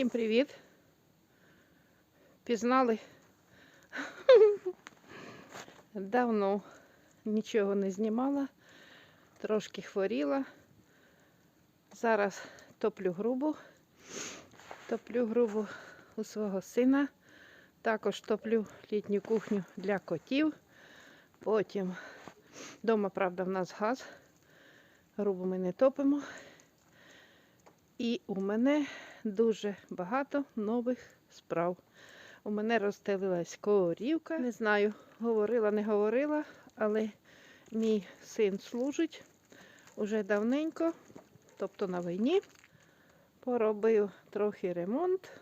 Всім привіт. Пізнали? Давно нічого не знімала, трошки хворіла. Зараз топлю грубу. Топлю грубу у свого сина. Також топлю літню кухню для котів. Потім вдома, правда, в нас газ. Грубу ми не топимо. І у мене дуже багато нових справ. У мене розстелилась корівка. Не знаю, говорила, не говорила, але мій син служить уже давненько, тобто на війні. Поробив трохи ремонт.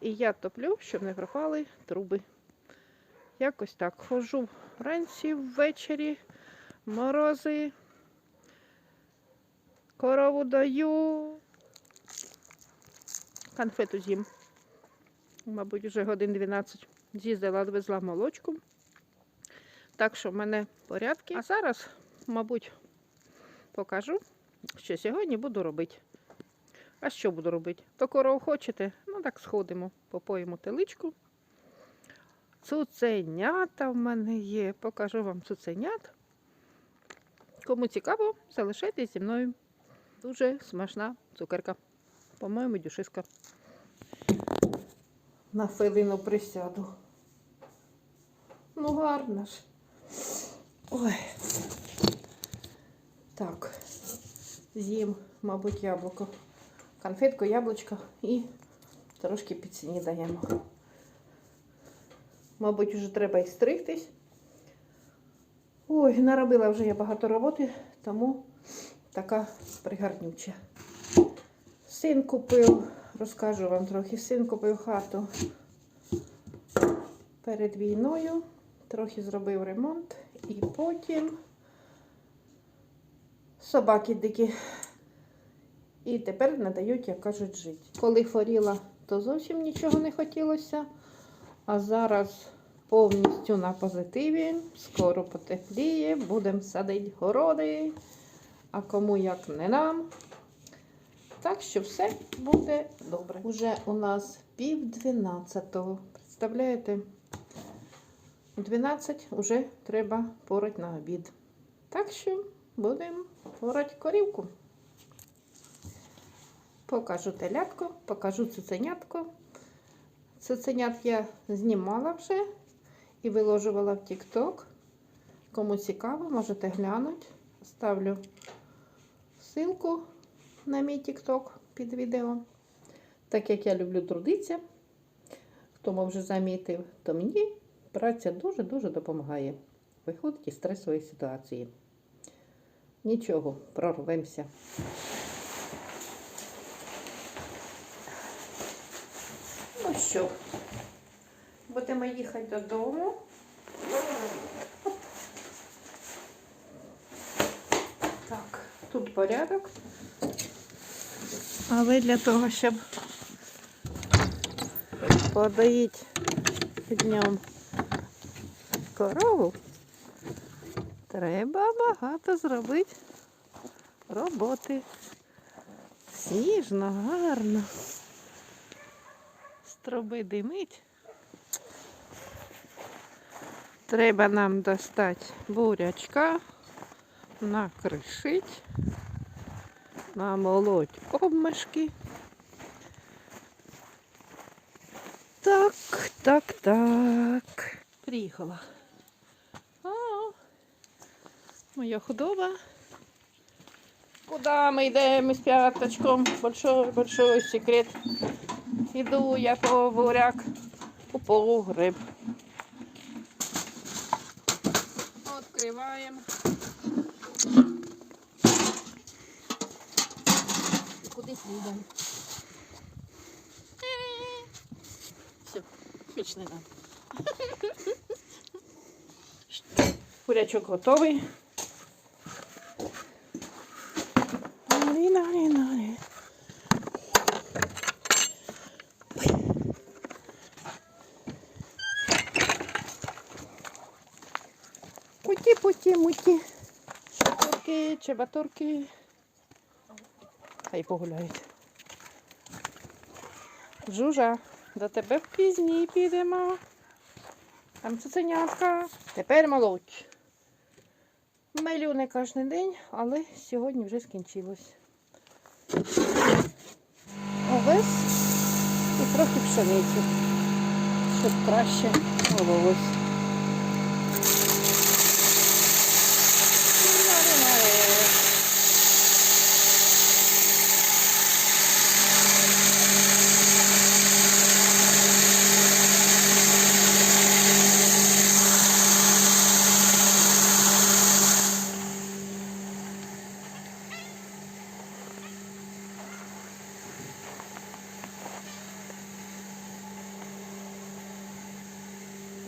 І я топлю, щоб не пропали труби. Якось так. Хожу вранці, ввечері, морози. Корову даю. Конфету з'їм. Мабуть, вже годин 12 з'їздила, відвезла молочку. Так що в мене порядки. А зараз, мабуть, покажу, що сьогодні буду робити. А що буду робити? То корову хочете? Ну так сходимо, попоїмо теличку. Цуценята в мене є. Покажу вам цуценят. Кому цікаво, залишайтесь зі мною. Дуже смачна цукерка. По-моєму, дюшиска. На хвилину присяду. Ну, гарно ж. Ой. Так. З'їм, мабуть, яблуко. Конфетку, яблучко і трошки підснідаємо. Мабуть, вже треба і стригтись. Ой, наробила вже я багато роботи, тому така пригарнюча. Син купив, розкажу вам трохи, син купив хату перед війною, трохи зробив ремонт і потім собаки дикі. І тепер не дають, як кажуть, жити. Коли хворіла, то зовсім нічого не хотілося. А зараз повністю на позитиві. Скоро потепліє, будемо садити городи. А кому як не нам. Так що все буде добре. Уже у нас пів дванадцятого. Представляєте? 12 вже треба порати на обід. Так що будемо порати корівку. Покажу телятку, покажу цуценятку. Цуценят я знімала вже і виложувала в TikTok. Кому цікаво, можете глянути. Ставлю ссылку на мій TikTok під відео. Так як я люблю трудитися, хто вже замітив, то мені праця дуже-дуже допомагає виходити із стресової ситуації. Нічого, прорвемося. Ну що, будемо їхати додому. Так, тут порядок. Але для того, щоб подоїти днем корову, треба багато зробити роботи. Сніжно, гарно. З димить. Треба нам достати бурячка, накришить, намолоть обмешки. Так, так, так. Приїхала. А, моя худоба. Куда ми йдемо з п'яточком? Большой-большой секрет. Іду я по буряк у погреб. Откриваємо. Куди? Все, більше не надо. Бурячок готовий. Нарі-нарі-нарі. Путі-путі, муті. Хай погуляють. Жужа, до тебе пізні підемо. Там цуценятка. Тепер молодь. Мелю не кожен день, але сьогодні вже скінчилось. Овес і трохи пшениці, щоб краще мололось.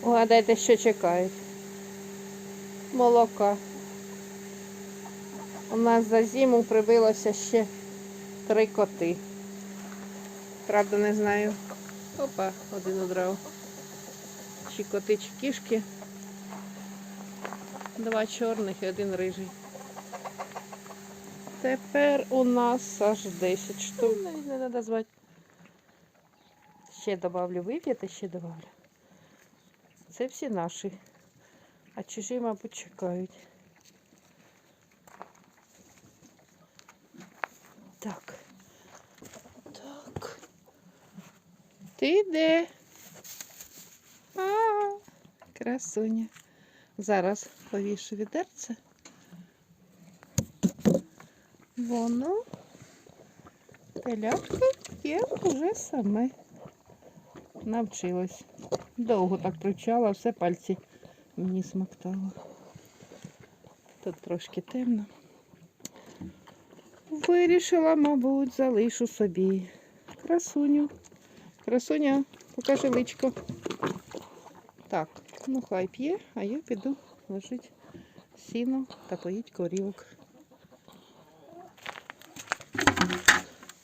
Угадайте, що чекають. Молока. У нас за зиму прибилося ще три коти. Правда, не знаю. Опа, один удрав. Чи коти, чи кішки. Два чорних і один рижий. Тепер у нас аж 10 штук. Навіть не треба звати. Ще добавлю, вип'яти, ще добавлю. Це всі наші. А чужі, мабуть, чекають. Так. Так. Ти де? А, красуня. Зараз повішу відерце. Воно. Телятка є вже саме. Навчилась. Довго так привчала, все пальці мені смоктало. Тут трошки темно. Вирішила, мабуть, залишу собі красуню. Красуня, покажи личко. Так, ну хай п'є, а я піду ложить сіно та поїть корівок.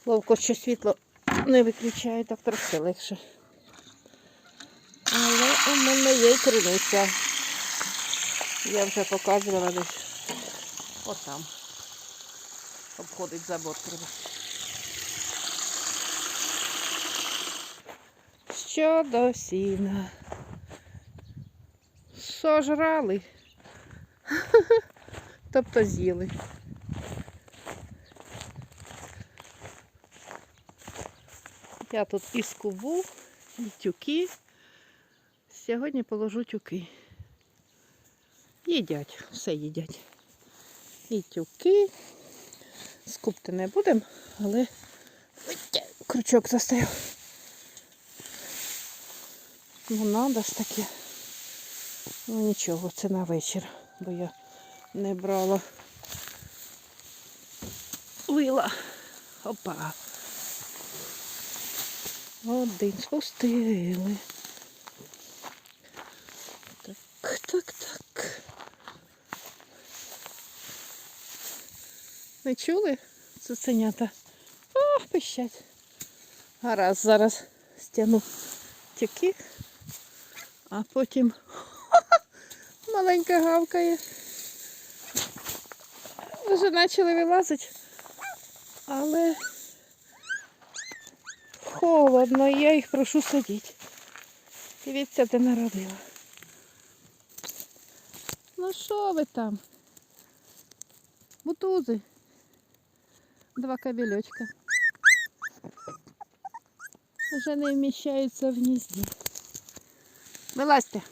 Ловко, що світло не виключає, так трошки легше. У мене криниця. Я вже показувала десь. Отам. Обходить забор треба. Щодо сіна. Сожрали. Тобто з'їли. Я тут і скубу, і тюки. Сьогодні положу тюки. Їдять, все їдять. І тюки. Скупти не будемо, але крючок застояв. Ну, надо ж таке. Ну нічого, це на вечір, бо я не брала вила. Опа. Один спустили. Так, так, так. Ви чули цуценята? Ох, пищать. Гаразд, зараз стягну тюки, а потім маленька гавкає. Вже почали вилазити, але холодно, я їх прошу сидіти. Дивіться, де народила. Ну що ви там? Бутузи. Два кабельочка. Вже не вміщаються в гнізді. Вилазьте.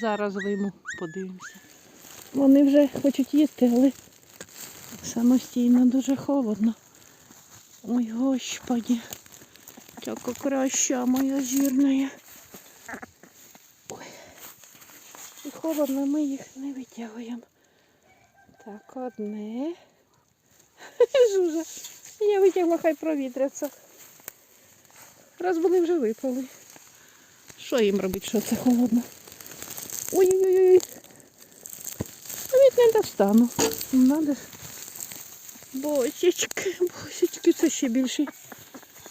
Зараз вийму, подивимося. Вони вже хочуть їсти, але самостійно дуже холодно. Ой, господи. Така краща моя жирная. Ой. І холодно, ми їх не витягуємо. Так, одне. Жужа. Я витягла, хай провітряться. Раз вони вже випали. Що їм робити, що це холодно? Ой-ой-ой. Навіть не достану. Надо. Босічки, босічки, це ще більший.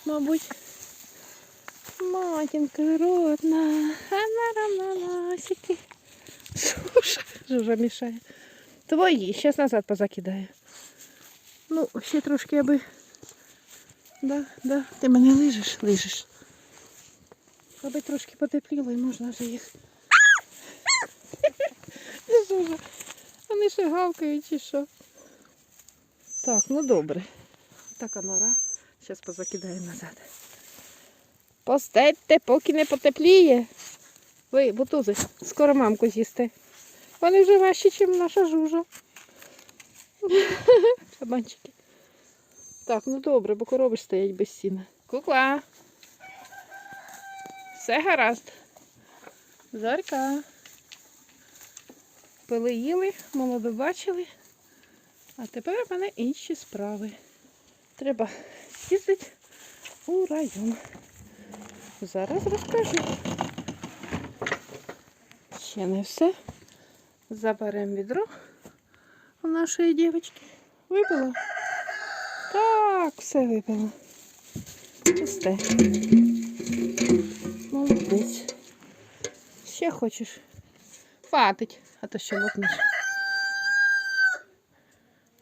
Мабуть. Матінка родна. Жужа, Жужа мішає. Твої, зараз назад позакидаю. Ну, ще трошки аби Да, да, ти мене лижеш, лижеш. Аби трошки потепліло і можна вже їх. Вони ще гавкають чи що. Так, ну добре. Така нора. Зараз позакидаю назад. Постетьте, поки не потепліє. Ви, бутузи, скоро мамку з'їсте. Вони вже важчі, ніж наша жужа. Кабанчики. Так, ну добре, бо корови ж стоять без сіна. Кукла. Все гаразд. Зорька. Пили їли, молоду бачили. А тепер в мене інші справи. Треба їздити у район. Зараз розкажу. Ще не все. Заберемо відро у нашої дівчинки. Випила? Так, все випила. Чисте. Молодець. Ще хочеш? Хватить, а то ще лопнеш.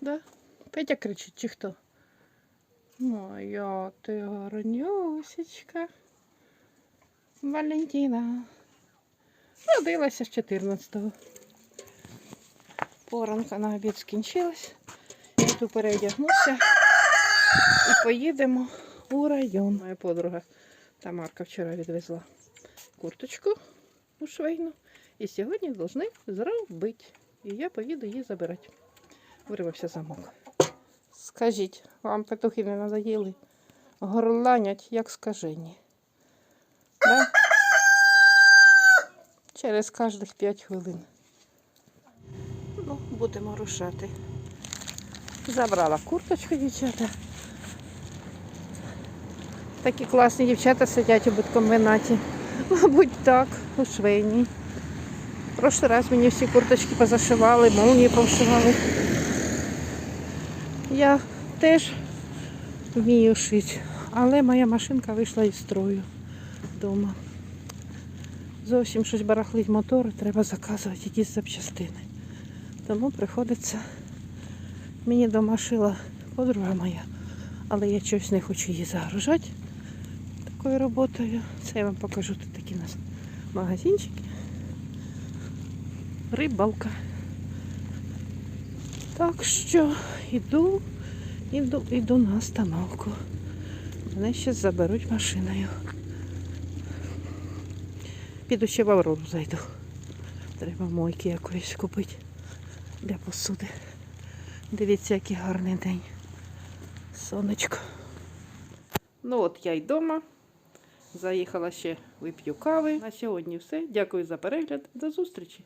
Да? Петя кричить, чи хто? Моя ти гарнюсечка. Валентина. Родилася з 14-го. Поранка на обід скінчилась. Іду переодягнуся і поїдемо у район. Моя подруга Тамарка вчора відвезла курточку у швейну. І сьогодні повинні зробити. І я поїду її забирати. Вирвався замок. Скажіть, вам петухи не надоїли? Горланять, як скажені. Да? Через кожних 5 хвилин. Ну, будемо рушати. Забрала курточку, дівчата. Такі класні дівчата сидять у будкомбінаті. Мабуть, так, у швейній. Прошлий раз мені всі курточки позашивали, молнії повшивали. Я теж вмію шити, але моя машинка вийшла із строю вдома. Зовсім щось барахлить мотор, треба заказувати якісь запчастини. Тому приходиться. Мені дома шила подруга моя, але я щось не хочу її загружати такою роботою. Це я вам покажу тут такі у нас магазинчики. Рибалка. Так що йду, йду, йду на остановку. Мене ще заберуть машиною. Піду ще в Аврору зайду. Треба мойки якоїсь купити для посуди. Дивіться, який гарний день. Сонечко. Ну от я й вдома. Заїхала ще вип'ю кави. На сьогодні все. Дякую за перегляд. До зустрічі!